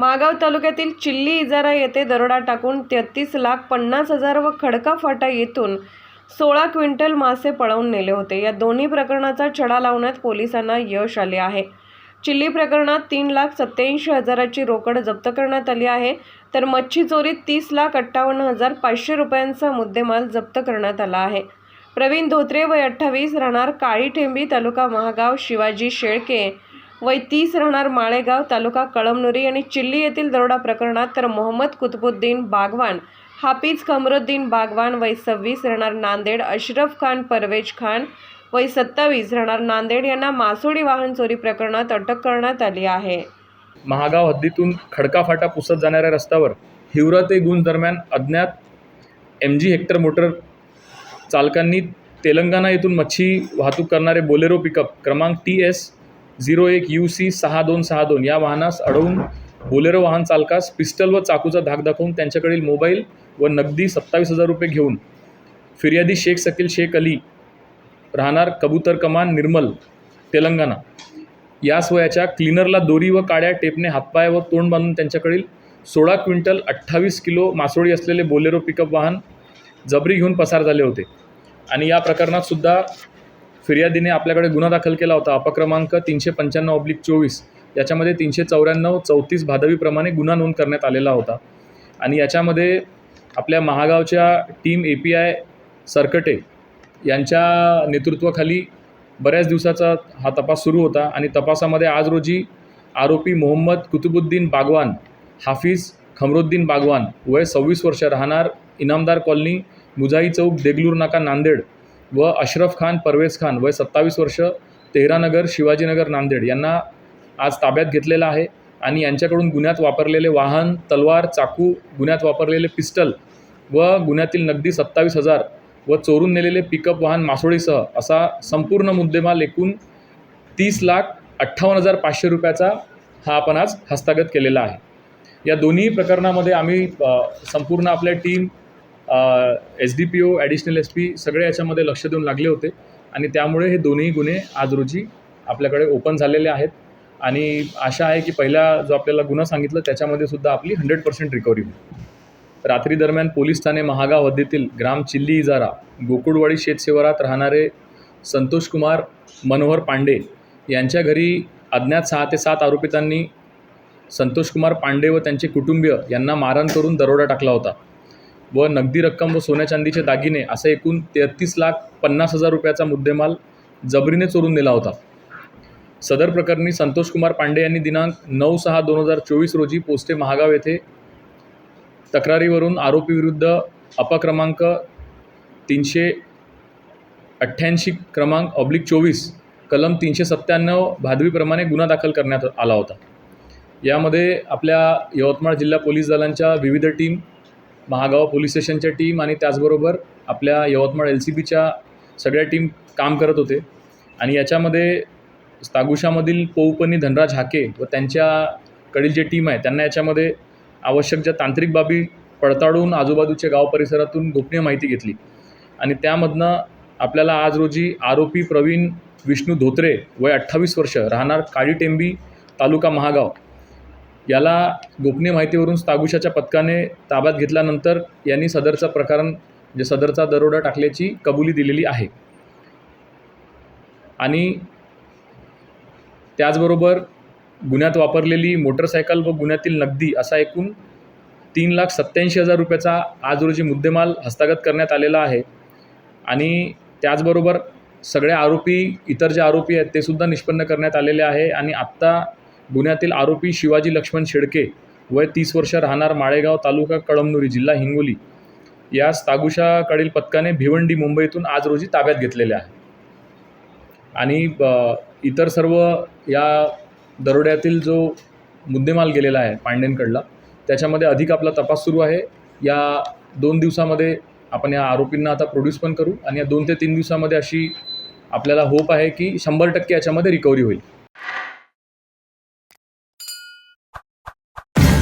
मागाव तालुक्यातील चिल्ली इजारा येथे दरोडा टाकून तेहतीस लाख पन्नास हजार व खडका फाटा येथून सोळा क्विंटल मासे पळवून नेले होते. या दोन्ही प्रकरणाचा छडा लावण्यात पोलिसांना यश आले आहे. चिल्ली प्रकरणात तीन लाख सत्याऐंशी हजाराची रोकड जप्त करण्यात आली आहे. तर मच्छी चोरीत तीस लाख अठ्ठावन्न हजार पाचशे रुपयांचा मुद्देमाल जप्त करण्यात आला आहे. प्रवीण धोत्रे वय अठ्ठावीस राहणार काळीठेंबी तालुका महागाव शिवाजी शेळके वय तीस राहणार माळेगाव तालुका कळमनुरी आणि चिल्ली येथील दरोडा प्रकरणात तर मोहम्मद कुतबुद्दीन बागवान हाफिज कमरुद्दीन बागवान वय सव्वीस राहणार नांदेड अशरफ खान परवेज खान वय सत्तावीस राहणार नांदेड यांना मासोळी वाहन चोरी प्रकरणात अटक करण्यात आली आहे. महागाव हद्दीतून खडका फाटा पुसत जाणाऱ्या रस्त्यावर हिवरा ते गुंज दरम्यान अज्ञात एम जी हेक्टर मोटर चालकांनी तेलंगणा येथून मच्छी वाहतूक करणारे बोलेरो पिकअप क्रमांक टी एस झिरो एक यू सी सहा दोन सहा दोन. या वाहनास अडवून बोलेरो वाहन चालकास पिस्टल व चाकूचा धाक दाखवून त्यांच्याकडील मोबाईल व नगदी सत्तावीस हजार रुपये घेऊन फिर्यादी शेख सकील शेख अली राहणार कबूतर कमान निर्मल तेलंगणा. याच वयाच्या क्लीनरला दोरी व काड्या टेपने हातपाय व तोंड बांधून त्यांच्याकडील सोळा क्विंटल अठ्ठावीस किलो मासोळी असलेले बोलेरो पिकअप वाहन जबरी घेऊन पसार झाले होते. आणि या प्रकरणात सुद्धा फिर्यादीने आपल्याकडे गुन्हा दाखल केला होता. अपक्रमांक तीनशे पंच्याण्णव ऑब्लिक चोवीस. याच्यामध्ये तीनशे चौऱ्याण्णव चौतीस भादवीप्रमाणे गुन्हा नोंद करण्यात आलेला होता. आणि याच्यामध्ये आपल्या महागावच्या team A P I Sarkate यांच्या नेतृत्वाखाली बऱ्याच दिवसाचा हा तपास सुरू होता. आणि तपासामध्ये आज रोजी आरोपी मोहम्मद कुतुबुद्दीन बागवान हाफिज खमरुद्दीन बागवान वय सव्वीस वर्ष राहणार इनामदार कॉलनी मुजाई चौक देगलूर नाका नांदेड व अशरफ खान परवेज खान वय सत्तावीस वर्ष तेहरानगर शिवाजीनगर नांदेड यांना आज ताब्यात घेतलेला आहे आणि यांच्याकडून गुन्ह्यात वापरलेले वाहन तलवार चाकू गुन्ह्यात वापरलेले पिस्टल व गुन्ह्यातील नगदी सत्तावीस हजार व चोरून नेलेले पिकअप वाहन मासोळीसह असा संपूर्ण मुद्देमाल एकूण तीस लाख अठ्ठावन्न हजार पाचशे रुपयाचा हा आपण आज हस्तगत केलेला आहे. या दोन्ही प्रकरणामध्ये आम्ही संपूर्ण आपल्या team S D P O additional S P सगळे याच्यामध्ये लक्ष देऊन लागले होते. आणि त्यामुळे हे दोन्ही गुन्हे आज रोजी आपल्याकडे ओपन झालेले आहेत. आणि आशा आहे की पहिला जो आपल्याला गुन्हा सांगितलं त्याच्यामध्ये सुद्धा आपली हंड्रेड पर्सेंट रिकव्हरी होईल. रात्री दरम्यान पोलीस ठाणे महागाव हद्दीतील ग्राम चिल्ली इजारा गोकुळवाडी शेतशिवारात राहणारे संतोष कुमार मनोहर पांडे यांच्या घरी अज्ञात सहा ते सात आरोपितांनी संतोष कुमार पांडे व त्यांचे कुटुंबीय यांना मारहाण करून दरोडा टाकला होता. व नगदी रक्कम व सोन्या चांदीचे दागिने असा एकूण तेहतीस लाख पन्नास हजार रुपयाचा मुद्देमाल जबरीने चोरून नेला होता. सदर प्रकरणी संतोष कुमार पांडे यांनी दिनांक नऊ सहा दोन हजार चोवीस रोजी पोस्टे महागाव येथे तक्रारीवरून आरोपीविरुद्ध अपक्रमांक तीनशे अठ्ठ्याऐंशी क्रमांक ऑब्लिक चोवीस कलम तीनशे सत्त्याण्णव भादवीप्रमाणे गुन्हा दाखल करण्यात आला होता. यामध्ये आपल्या यवतमाळ जिल्हा पोलीस दलांच्या विविध टीम महागाव पोलीस स्टेशनच्या टीम आणि त्याचबरोबर आपल्या यवतमाळ एल सी बीच्या सगळ्या टीम काम करत होते. आणि याच्यामध्ये तागुशामधील पौपनी धनराज हाके व त्यांच्याकडील जे टीम आहे त्यांना याच्यामध्ये आवश्यक ज्या तांत्रिक बाबी पडताळून आजूबाजूच्या गाव परिसरातून गोपनीय माहिती घेतली. आणि त्यामधनं आपल्याला आज रोजी आरोपी प्रवीण विष्णू धोत्रे वय अठ्ठावीस वर्ष राहणार काळी टेंबी तालुका महागाव. याला गोपनीय माहितीवरून तागुशाच्या पथकाने ताब्यात घेतल्यानंतर यांनी सदरचं प्रकरण म्हणजे सदरचा दरोडा टाकल्याची कबुली दिलेली आहे. आणि त्याचबरोबर गुन्ह्यात वापरलेली मोटरसायकल व गुन्ह्यातील नगदी असा एकूण तीन लाख सत्याऐंशी हजार रुपयाचा आज रोजी मुद्देमाल हस्तगत करण्यात आलेला आहे. आणि त्याचबरोबर सगळे आरोपी इतर जे आरोपी आहेत ते सुद्धा निष्पन्न करण्यात आलेले आहे. आणि आत्ता गुन्ह्यातील आरोपी शिवाजी लक्ष्मण शेडके वय तीस वर्ष राहणार माळेगाव तालुका कळमनुरी जिल्हा हिंगोली. यास तागुशाकडील पथकाने भिवंडी मुंबईतून आज रोजी ताब्यात घेतलेले आहे. आणि इतर सर्व या दरोड्यातील जो मुद्देमाल गेलेला आहे पांडेंकडला त्याच्यामध्ये अधिक आपला तपास सुरू आहे. या दोन दिवसामध्ये आपण या आरोपींना आता प्रोड्यूस पण करू आणि या दोन ते तीन दिवसामध्ये अशी आपल्याला होप आहे की शंभर टक्के याच्यामध्ये रिकव्हरी होईल.